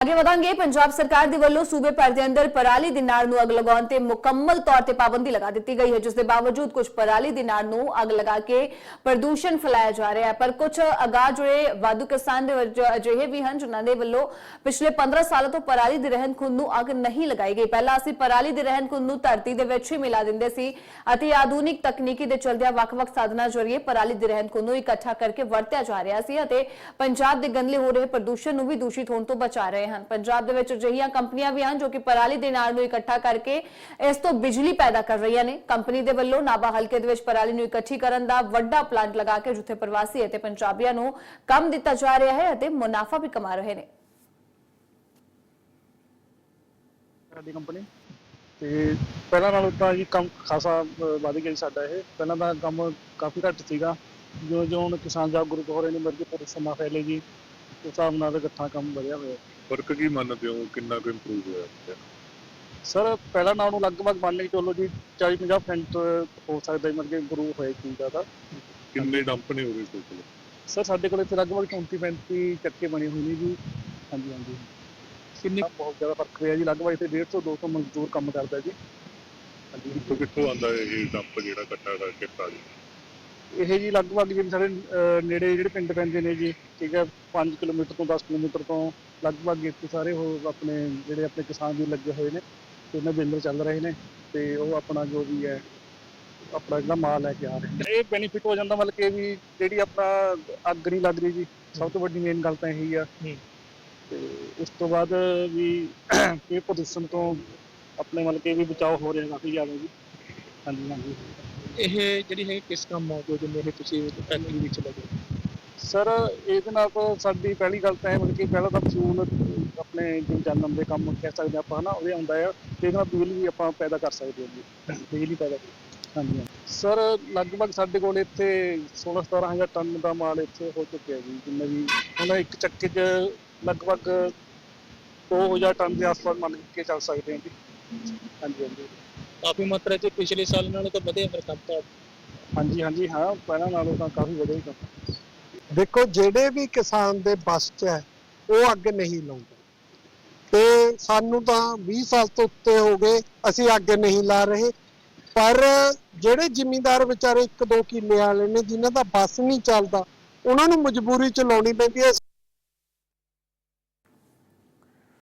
ਅੱਗੇ ਵਧਾਂਗੇ। ਪੰਜਾਬ ਸਰਕਾਰ ਦੇ ਵੱਲੋਂ ਸੂਬੇ ਭਰ ਦੇ ਅੰਦਰ ਪਰਾਲੀ ਦੀ ਨਾੜ ਨੂੰ ਅੱਗ ਲਗਾਉਣ ਤੇ ਮੁਕੰਮਲ ਤੌਰ ਤੇ ਪਾਬੰਦੀ ਲਗਾ ਦਿੱਤੀ ਗਈ ਹੈ, ਜਿਸ ਦੇ ਬਾਵਜੂਦ ਕੁਝ ਪਰਾਲੀ ਦੀ ਨਾੜ ਨੂੰ ਅੱਗ ਲਗਾ ਕੇ ਪ੍ਰਦੂਸ਼ਣ ਫੈਲਾਇਆ ਜਾ ਰਿਹਾ ਹੈ। ਪਰ ਕੁਝ ਅਗਾ ਜੁੜੇ ਵਾਧੂ ਕਿਸਾਨ ਦੇ ਅਜਿਹੇ ਵੀ ਹਨ, ਜਿਨ੍ਹਾਂ ਦੇ ਵੱਲੋਂ ਪਿਛਲੇ 15 ਸਾਲਾਂ ਤੋਂ ਪਰਾਲੀ ਦੀ ਰਹਿਣ ਖੂੰਹਦ ਨੂੰ ਅੱਗ ਨਹੀਂ ਲਗਾਈ ਗਈ। ਪਹਿਲਾਂ ਅਸੀਂ ਪਰਾਲੀ ਦੀ ਰਹਿਣ ਖੂੰਹਦ ਨੂੰ ਧਰਤੀ ਦੇ ਵਿੱਚ ਹੀ ਮਿਲਾ ਦਿੰਦੇ ਸੀ ਅਤੇ ਆਧੁਨਿਕ ਤਕਨੀਕੀ ਦੇ ਚਲਦਿਆਂ ਵੱਖ-ਵੱਖ ਸਾਧਨਾਂ ਜ਼ਰੀਏ ਪਰਾਲੀ ਦੀ ਰਹਿਣ ਖੂੰਹਦ ਨੂੰ ਇਕੱਠਾ ਕਰਕੇ ਵਰਤਿਆ ਜਾ ਰਿਹਾ ਸੀ ਅਤੇ ਪੰਜਾਬ ਦੇ ਗੰਦਲੇ ਹੋ ਰਹੇ ਪ੍ਰਦੂਸ਼ਣ ਨੂੰ ਵੀ ਦੂਸ਼ਿਤ ਹੋਣ ਤੋਂ ਬਚਾ ਰਹੇ ਹਨ। ਪੰਜਾਬ ਦੇ ਵਿੱਚ ਅਜਿਹੀਆਂ ਕੰਪਨੀਆਂ ਵੀ ਹਨ ਜੋ ਕਿ ਪਰਾਲੀ ਦੇ ਨਾਲ ਨੂੰ ਇਕੱਠਾ ਕਰਕੇ ਇਸ ਤੋਂ ਬਿਜਲੀ ਪੈਦਾ ਕਰ ਰਹੀਆਂ ਨੇ। ਕੰਪਨੀ ਦੇ ਵੱਲੋਂ ਨਾਭਾ ਹਲਕੇ ਦੇ ਵਿੱਚ ਪਰਾਲੀ ਨੂੰ ਇਕੱਠੀ ਕਰਨ ਦਾ ਵੱਡਾ ਪਲਾਂਟ ਲਗਾ ਕੇ ਜਿੱਥੇ ਪ੍ਰਵਾਸੀ ਅਤੇ ਪੰਜਾਬੀਆਂ ਨੂੰ ਕੰਮ ਦਿੱਤਾ ਜਾ ਰਿਹਾ ਹੈ ਅਤੇ ਮੁਨਾਫਾ ਵੀ ਕਮਾ ਰਹੇ ਨੇ। ਸਾਡੀ ਕੰਪਨੀ। ਤੇ ਪਹਿਲਾਂ ਨਾਲੋਂ ਤਾਂ ਜੀ ਕੰਮ ਖਾਸਾ ਅ, ਗਿਆ ਜੀ ਸਾਡਾ ਇਹ। ਪਹਿਲਾਂ ਤਾਂ ਕੰਮ ਕਾਫੀ ਘੱਟ ਸੀਗਾ। ਜਿਉਂ ਜਿਉਂ ਹੁਣ ਕਿਸਾਨ ਜਾਗਰੂਕ ਹੋ ਰਹੇ ਨੇ ਮਿਲ ਪਰ ਸਮਾਂ ਫੈਲੇ ਜੀ। ਉਸ ਹਿਸਾਬ ਨਾਲ ਇਕੱਠਾ ਕੰਮ ਵਧਿਆ ਹੋਇਆ। ਫ਼ਰਕ ਕੀ ਮੰਨਦੇ ਹੋ? ਕਿੰਨਾ ਕੁ ਇੰਪਰੂਵ ਹੋਇਆ ਹੈ? ਸਰ ਪਹਿਲਾਂ ਨਾਲੋਂ ਲਗਭਗ ਮੰਨ ਕੇ ਚੱਲੋ ਜੀ 40-50% ਹੋ ਸਕਦਾ ਹੈ ਮਤਲਬ ਕਿ ਇੰਪਰੂਵ ਹੋਇਆ ਜੀ ਜ਼ਿਆਦਾ ਕਿੰਨੇ ਡੰਪ ਨੇ ਹੋਵੇ ਟੋਟਲ ਸਰ ਸਾਡੇ ਕੋਲ ਇੱਥੇ ਲਗਭਗ 34-35 ਚੱਕੇ ਬਣੇ ਹੋਏ ਨੇ ਜੀ। ਹਾਂਜੀ ਹਾਂਜੀ। ਕਿੰਨੀ ਬਹੁਤ ਜ਼ਿਆਦਾ ਫ਼ਰਕ ਪਿਆ ਜੀ ਲਗਭਗ ਇੱਥੇ 150-200 ਮਜ਼ਦੂਰ ਕੰਮ ਕਰਦਾ ਜੀ। ਹਾਂਜੀ ਕਿੱਥੋਂ ਕਿੱਥੋਂ ਆਉਂਦਾ ਹੈ ਇਹ ਡੰਪ ਜਿਹੜਾ ਇਕੱਠਾ ਕਰਕੇ ਪਰਾਲੀ ਇਹ ਜੀ ਲਗਭਗ ਜਿਵੇਂ ਸਾਡੇ ਨੇੜੇ ਜਿਹੜੇ ਪਿੰਡ ਪੈਂਦੇ ਨੇ ਜੀ ਠੀਕ ਹੈ 5 ਕਿਲੋਮੀਟਰ ਤੋਂ 10 ਕਿਲੋਮੀਟਰ ਤੋਂ ਲਗਭਗ ਇੱਥੇ ਸਾਰੇ ਉਹ ਆਪਣੇ ਜਿਹੜੇ ਆਪਣੇ ਕਿਸਾਨ ਵੀ ਲੱਗੇ ਹੋਏ ਨੇ ਤੇ ਉਹਨਾਂ ਬਿਲਡਰ ਚੱਲ ਰਹੇ ਨੇ ਤੇ ਉਹ ਆਪਣਾ ਜੋ ਵੀ ਹੈ ਆਪਣਾ ਜਿਹੜਾ ਮਾਲ ਲੈ ਕੇ ਆ ਰਹੇ ਇਹ ਬੈਨੀਫਿਟ ਹੋ ਜਾਂਦਾ ਮਤਲਬ ਕਿ ਵੀ ਜਿਹੜੀ ਆਪਣਾ ਅੱਗ ਨਹੀਂ ਲੱਗ ਰਹੀ ਜੀ ਸਭ ਤੋਂ ਵੱਡੀ ਮੇਨ ਗੱਲ ਤਾਂ ਇਹੀ ਆ। ਤੇ ਉਸ ਤੋਂ ਬਾਅਦ ਵੀ ਇਹ ਪ੍ਰਦੂਸ਼ਣ ਤੋਂ ਆਪਣੇ ਮਤਲਬ ਕਿ ਵੀ ਬਚਾਅ ਹੋ ਰਿਹਾ ਕਾਫੀ ਜ਼ਿਆਦਾ ਜੀ। ਹਾਂਜੀ ਹਾਂਜੀ। ਇਹ ਜਿਹੜੀ ਹੈ ਕਿਸ ਕੰਮ ਆਉਂਦੇ ਜਿੰਨੇ ਇਹ ਤੁਸੀਂ ਫੈਕਟਰੀ ਵਿੱਚ ਲੱਗੇ? ਸਰ ਇਹਦੇ ਨਾਲ ਤਾਂ ਸਾਡੀ ਪਹਿਲੀ ਗੱਲ ਤਾਂ ਇਹ ਮਤਲਬ ਕਿ ਪਹਿਲਾਂ ਤਾਂ ਫਜ਼ੂਲ ਆਪਣੇ ਜਨਮ ਦੇ ਕੰਮ ਕਹਿ ਸਕਦੇ ਆਪਾਂ, ਹਨਾ, ਉਹਦੇ ਆਉਂਦਾ ਆ ਤੇ ਇਹਦੇ ਨਾਲ ਬਿਜਲੀ ਵੀ ਆਪਾਂ ਪੈਦਾ ਕਰ ਸਕਦੇ ਹਾਂ ਜੀ। ਬਿਜਲੀ ਪੈਦਾ ਹਾਂਜੀ ਸਰ ਲਗਭਗ ਸਾਡੇ ਕੋਲ ਇੱਥੇ 16 17000 ਟਨ ਦਾ ਮਾਲ ਇੱਥੇ ਹੋ ਚੁੱਕਿਆ ਜੀ, ਜਿੰਨੇ ਵੀ ਹੁਣ ਇੱਕ ਚੱਕੇ 'ਚ ਲਗਭਗ 2000 ਟਨ ਦੇ ਆਸ-ਪਾਸ ਮੰਨ ਕੇ ਚੱਲ ਸਕਦੇ ਹਾਂ ਜੀ। ਹਾਂਜੀ ਹਾਂਜੀ। ਕਾਫੀ ਮਾਤਰਾ 'ਚ ਪਿਛਲੇ ਸਾਲ ਨਾਲੋਂ ਤਾਂ ਵਧਿਆ ਫਿਰ ਕੰਮ ਤਾਂ ਹਾਂਜੀ ਹਾਂਜੀ, ਹਾਂ, ਪਹਿਲਾਂ ਨਾਲੋਂ ਤਾਂ ਕਾਫੀ ਵਧਿਆ ਕੰਮ ਦੇਖੋ, ਜਿਹੜੇ ਵੀ ਕਿਸਾਨ ਦੇ ਬਸ 'ਚ ਹੈ, ਉਹ ਅੱਗ ਨਹੀਂ ਲਾਉਂਦੇ। ਤੇ ਸਾਨੂੰ ਤਾਂ 20 ਸਾਲ ਤੋਂ ਉੱਤੇ ਹੋ ਗਏ, ਅਸੀਂ ਅੱਗ ਨਹੀਂ ਲਾ ਰਹੇ। ਪਰ ਜਿਹੜੇ ਜ਼ਿਮੀਂਦਾਰ ਵਿਚਾਰੇ ਇੱਕ ਦੋ ਕਿੱਲੇ ਵਾਲੇ ਨੇ, ਜਿਨ੍ਹਾਂ ਦਾ ਬਸ ਨਹੀਂ ਚੱਲਦਾ, ਉਹਨਾਂ ਨੂੰ ਮਜਬੂਰੀ ਚ ਲਾਉਣੀ ਪੈਂਦੀ ਹੈ